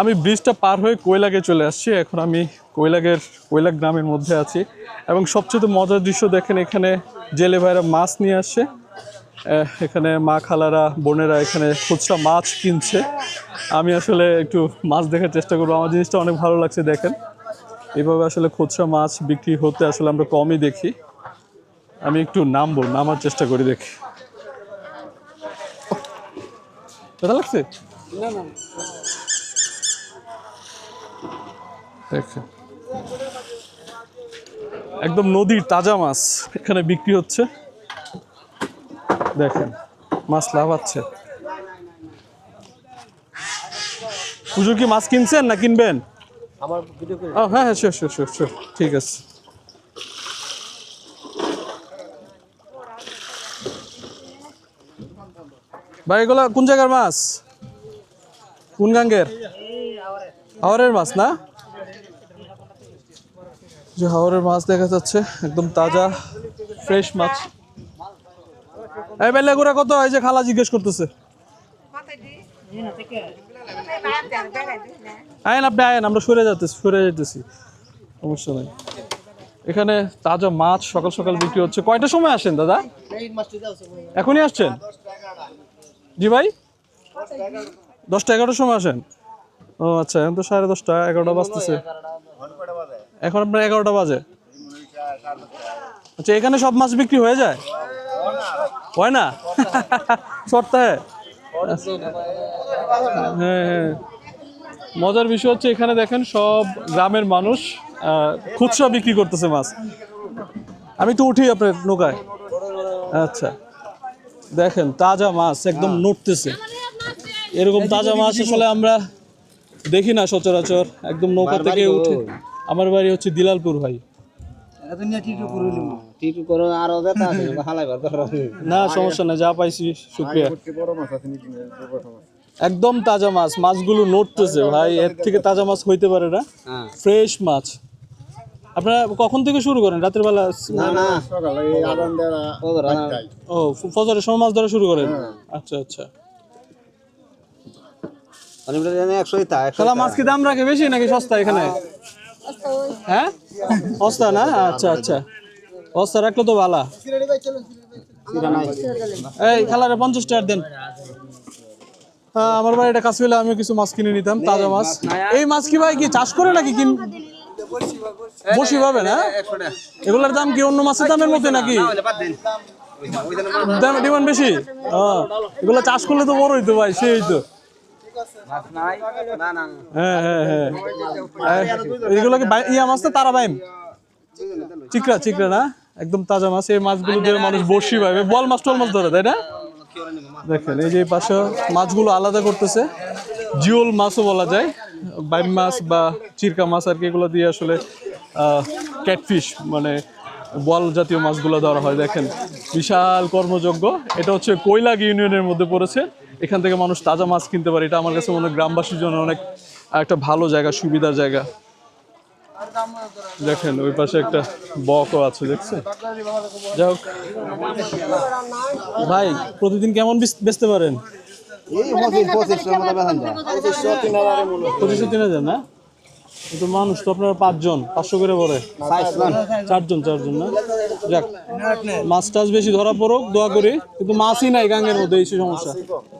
আমি ব্রিজটা পার হয়ে কৈলাগে চলে আসছি। এখন আমি কৈলাগের কৈলাগ গ্রামের মধ্যে আছি। এবং সবচেয়ে মজার দৃশ্য দেখেন এখানে জেলে ভাইরা মাছ নিয়ে আসছে। এখানে মা খালারা, বোনেরা এখানে খুচরা মাছ কিনছে। আমি আসলে একটু মাছ দেখার চেষ্টা করব। আমার জিনিসটা অনেক ভালো লাগছে দেখেন। এভাবে আসলে খুচরা মাছ বিক্রি হতে আসলে আমরা কমই দেখি। আমি একটু নামবো, নামার চেষ্টা করি দেখি। ব্যথা লাগছে? দেখেন। একদম নদীর তাজা মাছ এখানে বিক্রি হচ্ছে। দেখেন মাছ লাভাচ্ছে পুজো কি মাছ কিনছেন না কিনবেন? আমার ভিডিও করে হ্যাঁ হ্যাঁ শিওর শিওর শিওর শিওর ঠিক আছে। ভাই এগুলা কোন জায়গার মাছ? কোন গাঙ্গের? হাওরের মাছ, না? যে হাওরের মাছ দেখা যাচ্ছে, একদম তাজা ফ্রেশ মাছ। এই বেলে গুড়া কত? এই যে খালা জিজ্ঞেস করতেছে। আয়েন আপনি আয়েন, আমরা সরে যাচ্ছি সরে যেতেছি সমস্যা নাই। এখানে তাজা মাছ সকাল সকাল বিক্রি হচ্ছে। কয়টার সময় আসেন, দাদা? এখনই আসছেন? জি ভাই? দশটা এগারোটার সময় আসেন? ও আচ্ছা এখন তো সাড়ে দশটা এগারোটা বাজতেছে। এখন আপনার এগারোটা বাজে। আচ্ছা এখানে সব মাছ বিক্রি হয়ে যায়? হয় না? সপ্তাহে? হ্যাঁ হ্যাঁ। মজার বিষয় হচ্ছে এখানে দেখেন সব গ্রামের মানুষ খুচরা বিক্রি করতেছে মাছ। আমি তো উঠি আপনার নৌকায়। আচ্ছা। দেখেন তাজা মাছ একদম নড়তেছে। এরকম তাজা মাছ আসলে আমরা দেখি না সচরাচর একদম নৌকা থেকে উঠে। আমার বাড়ি হচ্ছে দিলালপুর ভাই। না সমস্যা না যা পাইছি শুক্রিয়া। একদম তাজা মাছ মাছগুলো নড়তেছে ভাই এর থেকে তাজা মাছ হইতে পারে না। হ্যাঁ। ফ্রেশ মাছ। আপনারা কখন থেকে শুরু করেন? রাতের বেলা না না। ও। ফজরের সময় মাছ ধরা শুরু করেন? আচ্ছা আচ্ছা। তাহলে মাছ কি দাম রাখে বেশি নাকি সস্তা এখানে? হ্যাঁ? সস্তা না? আচ্ছা আচ্ছা। সস্তা রাখলে তো ভালো। এই খালারে পঞ্চাশ দেন। হ্যাঁ, আমার বাড়িটা কাছে হলে আমিও কিছু মাছ কিনে নিতাম তাজা মাছ। এই মাছ কি ভাই কি চাষ করে নাকি কিন বসি পাবে না? এগুলোর দাম কি অন্য মাছের দামের মধ্যে নাকি? দাম ডিমান্ড বেশি? ও এগুলো চাষ করলে তো বড় হইতো ভাই সেই হইতো হ্যাঁ হ্যাঁ হ্যাঁ। এগুলো কি ইয়া মাছ তো তারা বাইম? চিকরা চিকরা না? একদম তাজা মাছ এই মাছগুলো মানুষ বসি পাবে বল মাছ টল মাছ ধরে তাই না? দেখেন এই যে পাশে মাছগুলো আলাদা করতেছে। জিওল মাছও বলা যায়। বাইম মাছ বা চিরকা মাছ আর কি এগুলো দিয়ে আসলে ক্যাটফিশ মানে বল জাতীয় মাছগুলো ধরা হয়। দেখেন বিশাল কর্মযোগ্য। এটা হচ্ছে কৈলাগ ইউনিয়নের মধ্যে পড়েছে। এখান থেকে মানুষ তাজা মাছ কিনতে পারে এটা আমার কাছে মনে হয় গ্রামবাসীর জন্য অনেক একটা ভালো জায়গা সুবিধার জায়গা দেখেন ওই পাশে একটা বকও আছে দেখছেন যাই হোক ভাই প্রতিদিন কেমন বেচ- বেচতে পারেন পঁচিশশো তিন হাজার না কিন্তু মানুষ তো আপনারা পাঁচজন পাঁচশো করে পড়ে চারজন চারজন না যাক মাছ টাছ বেশি ধরা পড়ুক দোয়া করি কিন্তু মাছই নাই গাঙ্গের মধ্যে এই সমস্যা